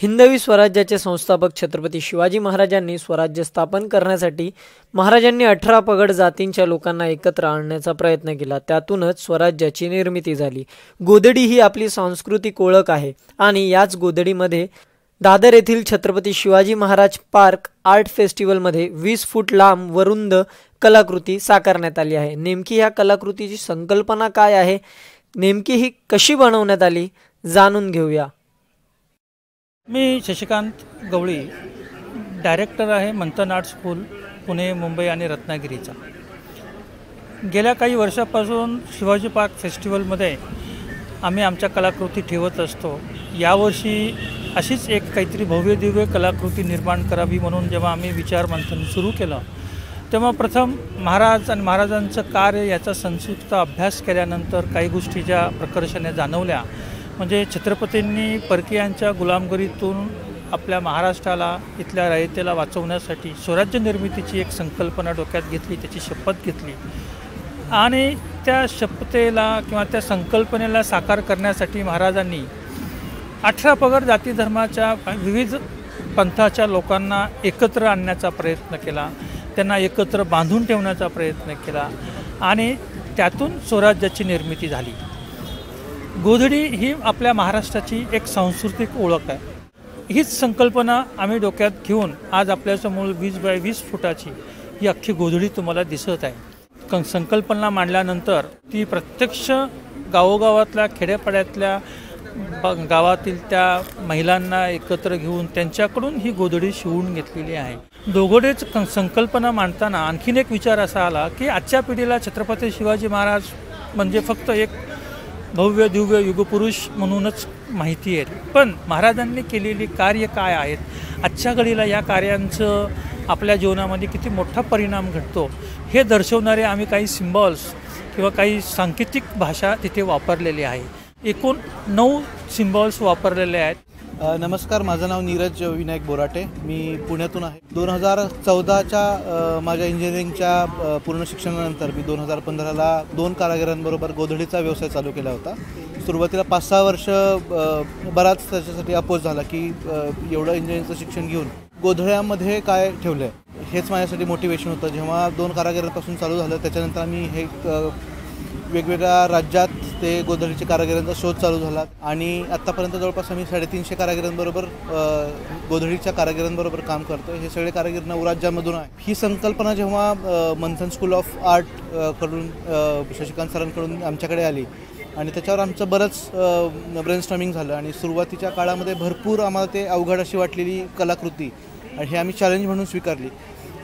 हिंदवी स्वराज्याचे संस्थापक छत्रपती शिवाजी महाराजांनी स्वराज्य स्थापन करण्यासाठी महाराजांनी अठरा पगड जातींच्या लोकांना एकत्र आणण्याचा प्रयत्न केला. त्यातूनच स्वराज्याची निर्मिती झाली. गोदडी ही आपली सांस्कृतिक ओळख आहे आणि याच गोदडीमध्ये दादर येथील छत्रपती शिवाजी महाराज पार्क आर्ट फेस्टिवलमध्ये वीस फूट लांब वरुंद कलाकृती साकारण्यात आली आहे. नेमकी ह्या कलाकृतीची संकल्पना काय आहे? नेमकी ही कशी बनवण्यात आली? जाणून घेऊया. मी शशिकांत गवळी डायरेक्टर आहे मंथन आर्ट स्कूल पुणे मुंबई आणि रत्नागिरीचा. गेल्या काही वर्षापासून शिवाजी पार्क फेस्टिवलमध्ये आम्ही आमच्या कलाकृती ठेवत असतो. यावर्षी अशीच एक काहीतरी भव्य दिव्य कलाकृती निर्माण करावी म्हणून जेव्हा आम्ही विचार मंथन सुरू केलं तेव्हा प्रथम महाराज आणि महाराजांचं कार्य याचा संक्षिप्त अभ्यास केल्यानंतर काही गोष्टी ज्या प्रकर्षाने जाणवल्या. म्हणजे छत्रपतींनी परकीयांच्या गुलामगिरीतून आपल्या महाराष्ट्राला इथल्या रयतेला वाचवण्यासाठी स्वराज्य निर्मितीची एक संकल्पना डोक्यात घेतली त्याची शपथ घेतली. आणि त्या शपथेला किंवा त्या संकल्पनेला साकार करण्यासाठी महाराजांनी अठरा पगार जाती धर्माच्या विविध पंथाच्या लोकांना एकत्र आणण्याचा प्रयत्न केला. त्यांना एकत्र बांधून ठेवण्याचा प्रयत्न केला आणि त्यातून स्वराज्याची निर्मिती झाली. गोधडी ही आपल्या महाराष्ट्राची एक सांस्कृतिक ओळख आहे. हीच संकल्पना आम्ही डोक्यात घेऊन आज आपल्यासमोर वीस बाय वीस फुटाची ही अख्खी गोधडी तुम्हाला दिसत आहे. क संकल्पना मांडल्यानंतर ती प्रत्यक्ष गावोगावातल्या खेड्यापाड्यातल्या ब गावातील त्या महिलांना एकत्र घेऊन त्यांच्याकडून ही गोधडी शिवून घेतलेली आहे. दोघोडेच क संकल्पना मांडताना आणखीन एक विचार असा आला की आजच्या पिढीला छत्रपती शिवाजी महाराज म्हणजे फक्त एक भव्य दिव्य युगपुरुष म्हणूनच माहिती आहेत पण महाराजांनी केलेली कार्य काय आहेत? आजच्या घडीला या कार्यांचं आपल्या जीवनामध्ये किती मोठा परिणाम घडतो? हे दर्शवणारे आम्ही काही सिम्बॉल्स किंवा काही सांकेतिक भाषा तिथे वापरलेली आहे. एकूण नऊ सिम्बॉल्स वापरलेले आहेत. नमस्कार माझं नाव नीरज विनायक बोराटे. मी पुण्यातून आहे. दोन हजार चौदाच्या माझ्या इंजिनिअरिंगच्या पूर्ण शिक्षणानंतर मी दोन हजार पंधराला दोन कारागिरांबरोबर गोधडीचा व्यवसाय चालू केला होता. सुरुवातीला पाच सहा वर्ष बराच त्याच्यासाठी अपोज झाला की एवढं इंजिनिअरिंगचं शिक्षण घेऊन गोधड्यामध्ये काय ठेवलं आहे हेच माझ्यासाठी मोटिवेशन होतं. जेव्हा दोन कारागिरांपासून चालू झालं त्याच्यानंतर आम्ही हे वेगवेगळ्या राज्यात ते गोधडीच्या कारागिरांचा शोध चालू झाला आणि आत्तापर्यंत जवळपास आम्ही साडेतीनशे कारागिरांबरोबर गोधडीच्या कारागिरांबरोबर काम करतो हे सगळे कारागीर नऊ राज्यामधून आहे ही संकल्पना जेव्हा मंथन स्कूल ऑफ आर्टकडून शशिकांत सरांकडून आमच्याकडे आली आणि त्याच्यावर आमचं बरंच ब्रेनस्टॉमिंग झालं आणि सुरुवातीच्या काळामध्ये भरपूर आम्हाला ते अवघड अशी वाटलेली कलाकृती आणि हे आम्ही चॅलेंज म्हणून स्वीकारली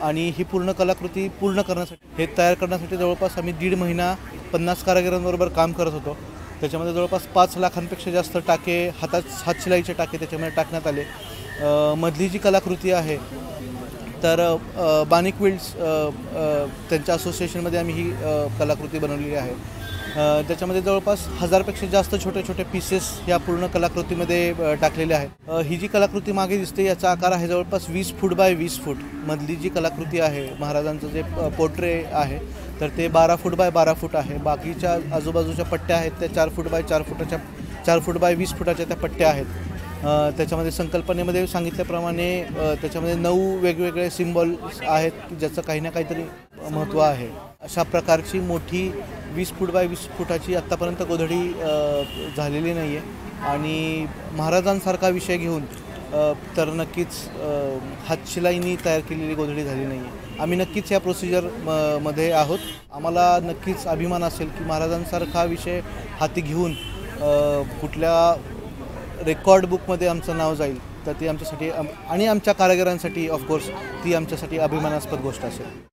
आणि ही पूर्ण कलाकृती पूर्ण करण्यासाठी हे तयार करण्यासाठी जवळपास आम्ही दीड महिना पन्नास कारागिरांबरोबर काम करत होतो. त्याच्यामध्ये जवळपास पाच लाखांपेक्षा जास्त टाके हातात हातशिलाईचे टाके त्याच्यामध्ये टाकण्यात आले. मधली जी कलाकृती आहे तर बानिक विल्ड्स त्यांच्या असोसिएशनमध्ये आम्ही ही कलाकृती बनवलेली आहे. त्याच्यामध्ये जवळपास हजारपेक्षा जास्त छोटे छोटे पीसेस या पूर्ण कलाकृतीमध्ये टाकलेले आहेत. ही जी कलाकृती मागे दिसते याचा आकार आहे जवळपास वीस फूट बाय वीस फूट. मधली जी कलाकृती आहे महाराजांचं जे पोर्ट्रे आहे तर ते बारा फूट बाय बारा फूट आहे. बाकीच्या आजूबाजूच्या पट्ट्या आहेत त्या चार फूट बाय चार फुटाच्या चार फूट बाय वीस फुटाच्या त्या पट्ट्या आहेत. त्याच्यामध्ये संकल्पनेमध्ये सांगितल्याप्रमाणे त्याच्यामध्ये नऊ वेगवेगळे सिम्बॉल्स आहेत ज्याचं काही ना काहीतरी महत्त्व आहे. अशा प्रकारची मोठी वीस फूट बाय वीस फुटाची आत्तापर्यंत गोधडी झालेली नाही आहे आणि महाराजांसारखा विषय घेऊन तर नक्कीच हातशिलाईनी तयार केलेली गोधडी झाली नाही आहे आम्ही नक्कीच या प्रोसिजरमध्ये आहोत. आम्हाला नक्कीच अभिमान असेल की महाराजांसारखा विषय हाती घेऊन कुठल्या रेकॉर्ड बुकमध्ये आमचं नाव जाईल तर ती आमच्यासाठी आणि आमच्या कारागिरांसाठी ऑफकोर्स ती आमच्यासाठी अभिमानास्पद गोष्ट असेल.